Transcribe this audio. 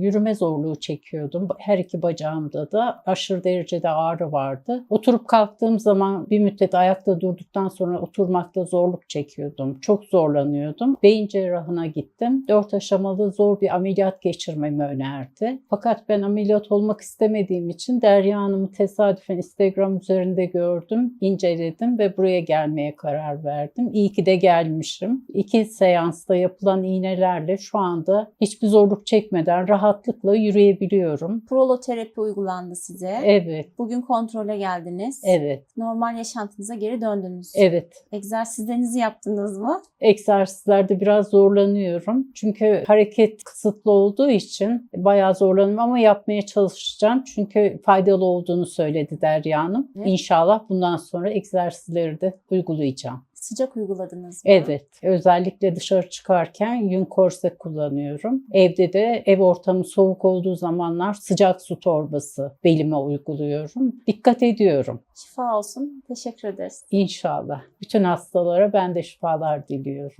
yürüme zorluğu çekiyordum. Her iki bacağımda da aşırı derecede ağrı vardı. Oturup kalktığım zaman bir müddet ayakta durduktan sonra oturmakta zorluk çekiyordum. Çok zorlanıyordum. Beyin cerrahına gittim. Dört aşamalı zor bir ameliyat geçirmemi önerdi. Fakat ben ameliyat olmak istemediğim için Derya Hanım'ı tesadüfen Instagram üzerinde gördüm, inceledim ve buraya gelmeye karar verdim. İyi ki de gelmişim. İki seansta yapılan iğnelerle şu anda hiçbir zorluk çekmeden rahatlıkla yürüyebiliyorum. Proloterapi uygulandı size. Evet, Bugün kontrole geldiniz. evet, Normal yaşantınıza geri döndünüz. evet. Egzersizlerinizi yaptınız mı? Egzersizlerde biraz zorlanıyorum. Çünkü hareket kısıtlı olduğu için bayağı zorlanıyorum ama yapmaya çalışacağım. Çünkü faydalı olduğunu söyledi Derya Hanım. Evet. İnşallah bundan sonra egzersizleri de uygulayacağım. Sıcak uyguladınız mı? Evet, özellikle dışarı çıkarken yün korse kullanıyorum. Evde de ev ortamı soğuk olduğu zamanlar sıcak su torbası belime uyguluyorum. Dikkat ediyorum. Şifa olsun. Teşekkür ederiz. İnşallah. Bütün hastalara ben de şifalar diliyorum.